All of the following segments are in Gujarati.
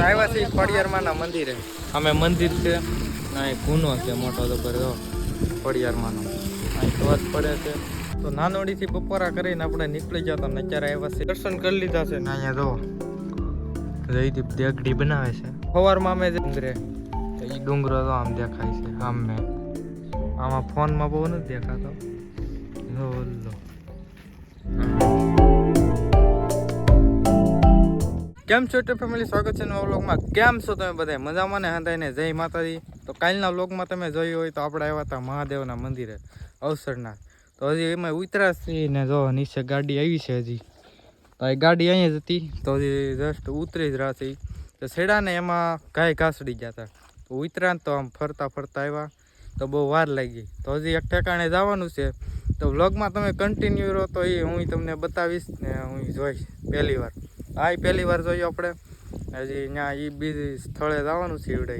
તો આવ્યા છીએ ખોડિયારમાંના મંદિરે. અમે મંદિર છે. એ ગુનો છે, મોટો જબર જો ખોડિયારમાંનો. અહીં ધોધ પડે છે. તો નાનોડીથી બપોરા કરીને આપણે નીકળી જતા ને અત્યારે આવ્યા છે. દર્શન કરી લીધા છે. ને, અહીંયા જો, જયદીપ દેગડી બનાવે છે. સવારમાં અમે ડુંગરે એ ડુંગરો તો આમ દેખાય છે આમ મેં આમાં ફોનમાં બહુ નથી દેખાતો. લો. કેમ છો ટુ ફેમિલી સ્વાગત છે નવા વ્લોગમાં કેમ છો તમે બધા મજામાં ને? હંધાઈને જય માતાજી. તો કાલના વ્લોગમાં તમે જોયું હોય તો આપણે આવ્યા હતા મહાદેવના મંદિરે, અવસરના. તો હજી એમાં ઉતરા છીએ ને જો, નીચે ગાડી આવી છે હજી. તો એ ગાડી અહીંયા જ હતી. તો હજી જસ્ટ ઉતરી જ રહ્યા તો છેડાને એમાં ગાય ઘાસડી ગયા હતા. તો ઉતર્યા તો આમ ફરતા ફરતા આવ્યા. તો બહુ વાર લાગી. તો હજી એક ઠેકાણે જવાનું છે. તો વ્લોગમાં તમે કન્ટિન્યુ રહો તો એ હું તમને બતાવીશ ને હું જોઈશ પહેલી વાર. એ પહેલી વાર જોયું આપણે. હજી ત્યાં એ બીજી સ્થળે જવાનું છે એવડે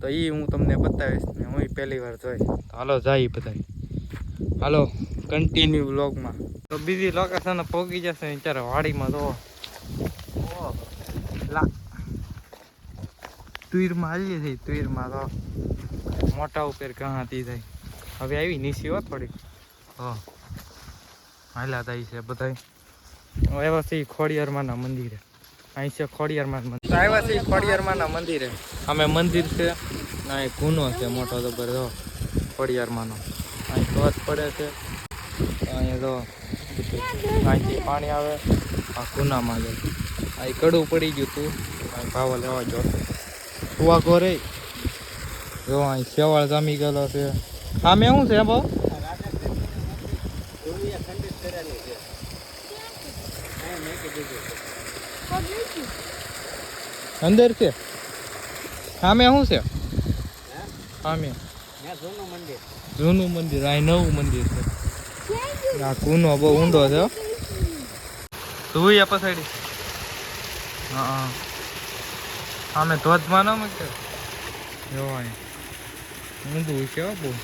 તો એ હું તમને બતાવીશ ને હું પહેલી વાર જોઈશ હાલો, જાય બધા હાલો કન્ટિન્યુ બ્લોગમાં તો બીજી લોકેશન પહોંચી જશે અત્યારે વાડીમાં તો તુઈરમાં હાલીએ છીએ તુઈરમાં તો મોટા ઉપર કહાતી થાય હવે આવી નીસી હો થોડીક. હા. હાલ્યા થાય છે બધા આવ્યા છે ખોડિયારમાંના મંદિરે. અહીં છે ખોડિયારમાં મંદિર. આવ્યા છે ખોડિયારમાંના મંદિરે. અમે મંદિર છે એક ગુનો છે, મોટો જબર, જો, ખોડિયારમાંનો. અહીં ધોધ પડે છે અહીંયા જો, અહીંથી પાણી આવે, આ ગુનામાં જાય. અહીં કડું પડી ગયું તું અહીં ભાવ લેવા જો કુવા ઘોરે? જો, અહીં શેવાળ જામી ગયેલો છે. સામે શું છે, ભાવ? અંદર છે? સામે શું છે? સામે. જૂનું મંદિર. આ નવું મંદિર છે. આ કુનો બહુ ઊંડો છે હો. તું આ પછાડી. હા સામે ધોધમાં ન મૂકે. જોવાય ઊંધું છે બહુ.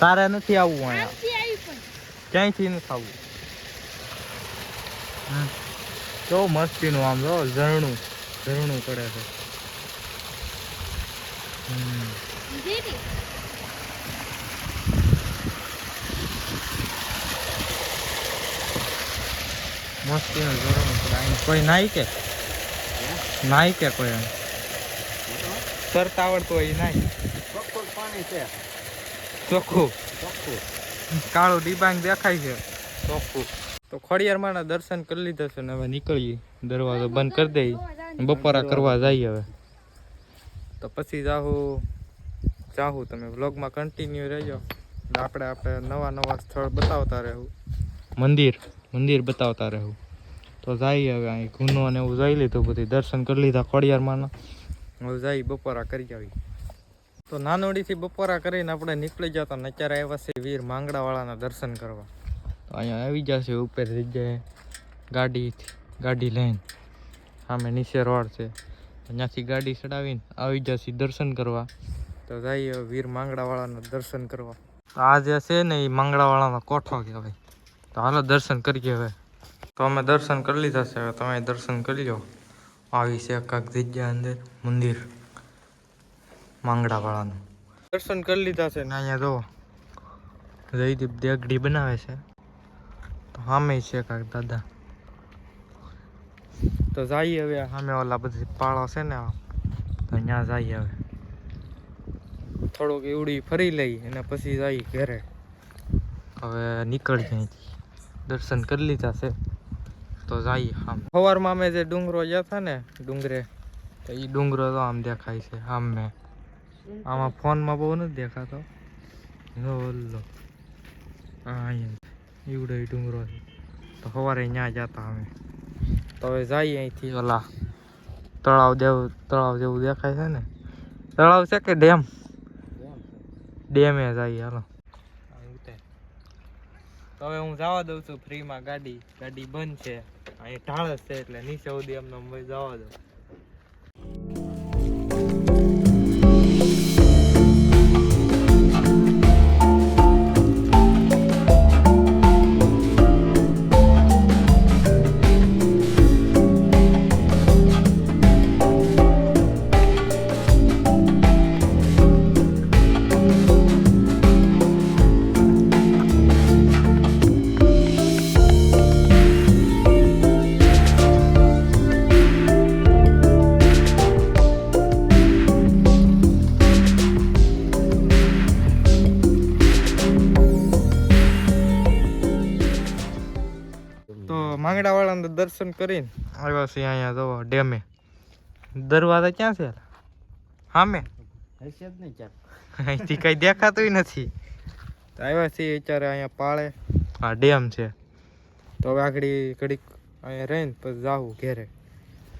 તારે નથી આવવું અહીંયા. ક્યાંયથી નથી આવવું. તો મસ્તીનું આમ જો ઝરણું ઝરણું પડે છે. હમ. મસ્તીનું ઝરણું પડે. કોઈ નાઈ કે? નાઈ કે કોઈ એમ? તરતા આવડતું હોય નાઈ. પાણી છે. ચોખ્ખું? ચોખ્ખું. કાળું ડિબાંગ દેખાય છે. ચોખ્ખું. તો ખોડિયારમાંના દર્શન કરી લીધા છે ને હવે નીકળીએ. દરવાજો બંધ કરી દઈએ. બપોરા કરવા જઈએ હવે. તો પછી જાહું જાહું તમે વ્લોગમાં કન્ટિન્યુ રહેજો. આપણે આપણે નવા નવા સ્થળ બતાવતા રહેવું. મંદિર મંદિર બતાવતા રહેવું. તો જઈએ હવે અહીં ગુનો અને એવું જઈ લીધું બધી દર્શન કરી લીધા ખોડિયારમાંના હવે જઈ બપોરા કરી આવી. તો નાનોડીથી બપોરા કરીને આપણે નીકળી જતા ને અત્યારે આવ્યા છે વીર માંગડાવાળાના દર્શન કરવા. તો અહીંયા આવી જશે, ઉપર જગ્યાએ ગાડી ગાડી લઈને. સામે નીચે રોડ છે. અહીંયાથી ગાડી ચડાવીને આવી જશે દર્શન કરવા. તો જઈએ વીર માંગડાવાળાના દર્શન કરવા. તો આ જે છે ને એ માંગડાવાળાનો કોઠો કહેવાય. તો હાલો દર્શન કરીએ હવે. તો અમે દર્શન કરી લીધા છે. હવે તમે દર્શન કરી લો. આવી છે કાંક જગ્યા અંદર મંદિર. માંગડાવાળાનું. દર્શન કરી લીધા છે ને અહીંયા જો જયદીપ દેગડી બનાવે છે. તો સામે છે કાંક દાદા. તો જઈએ હવે સામે ઓલા બધી પાળો છે ને તો ત્યાં જઈએ હવે. થોડુંક એવડી ફરી લઈ અને પછી જઈએ ઘરે. હવે નીકળીએ અહીંથી. દર્શન કરી લીધા છે. તો જઈએ આમ સવારમાં અમે જે ડુંગરો ગયા હતા ને ડુંગરે, તો એ ડુંગરો તો આમ દેખાય છે આમ મેં આમાં ફોનમાં બહુ નથી દેખાતો. લો લો હા અહીંયા એવડો ઈ ડુંગરો છે તો સવારે ત્યાં જતા અમે તો હવે જઈએ અહીંથી ઓલા તળાવ જેવું તળાવ જેવું દેખાય છે ને તળાવ છે કે ડેમ ડેમે જઈએ હાલો તો હવે હું જવા દઉં છું ફ્રીમાં ગાડી ગાડી બંધ છે અહીં ઢાળ જ છે એટલે નીચે સુધી એમને જવા દઉં માતાના દર્શન કરીને આવ્યા છીએ અહીંયા જો ડેમે. દરવાજા ક્યાં છે? સામે હશે જ નહીં ચાલ અહીંથી કઈ દેખાતું નથી. તો આવ્યા છીએ અત્યારે અહીંયા પાળે. આ ડેમ છે. તો હવે આગળ ઘડીક અહીંયા રહીને પછી જાવું ઘેરે.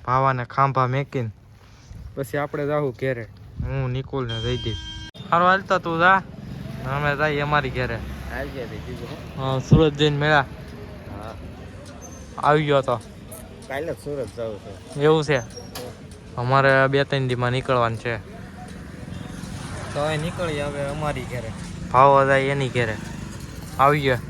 ભાવાને ખાંભા મેકીને પછી આપણે જાવું ઘેરે. હું નિકોલને જઈ દઈશ. સારું હાલતા તું જા. અમે જઈએ અમારી ઘેરે. હા સુરત જઈને મેળા. હા. આવી ગયો તો કાલે સુરત જવું છે. એવું છે? અમારે બે ત્રણ દીમાં નીકળવાનું છે. તો હવે નીકળી હવે અમારી ઘરે. ભાવ જાય એની ઘરે. આવી ગયા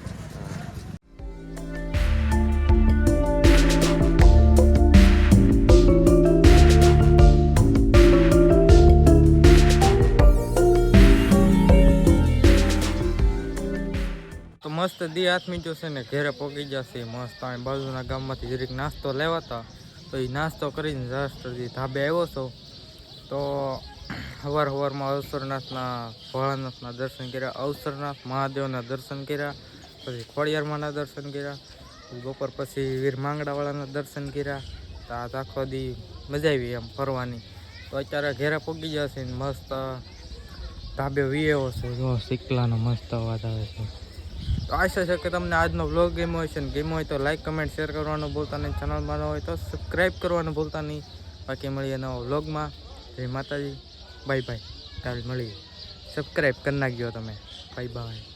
મસ્ત દી હાથમી જોશે ને ઘેરે પહોંચી જશે, મસ્ત અહીં બાજુના ગામમાંથી જરીક નાસ્તો લેવાતા. તો એ નાસ્તો કરીને રાષ્ટ્રજી ધાબે આવ્યો છો. તો સવાર સવારમાં અવસરનાથના, ભોળાનાથના દર્શન કર્યા, અવસરનાથ મહાદેવના દર્શન કર્યા, પછી ખોડિયારમાંના દર્શન કર્યા બપોર પછી વીર માંગડાવાળાના દર્શન કર્યા. તો આ આખો દી મજા આવી એમ ફરવાની. તો અત્યારે ઘેરે પોગી જશે ને મસ્ત ધાબે વી એવો છે. જો શીકલાનો મસ્ત અવાજ આવે છે. તો આશા છે કે તમને આજનો વ્લોગ ગેમ છે ને ગેમ હોય તો લાઇક કમેન્ટ શેર કરવાનું ભૂલતા નહીં. ચેનલમાં ન હોય તો સબસ્ક્રાઈબ કરવાનું ભૂલતા નહીં. બાકી મળીએ નવા વ્લોગમાં જય માતાજી. બાય બાય કાલ મળીએ. સબસ્ક્રાઈબ કરી નાખ્યો તમે. Bye bye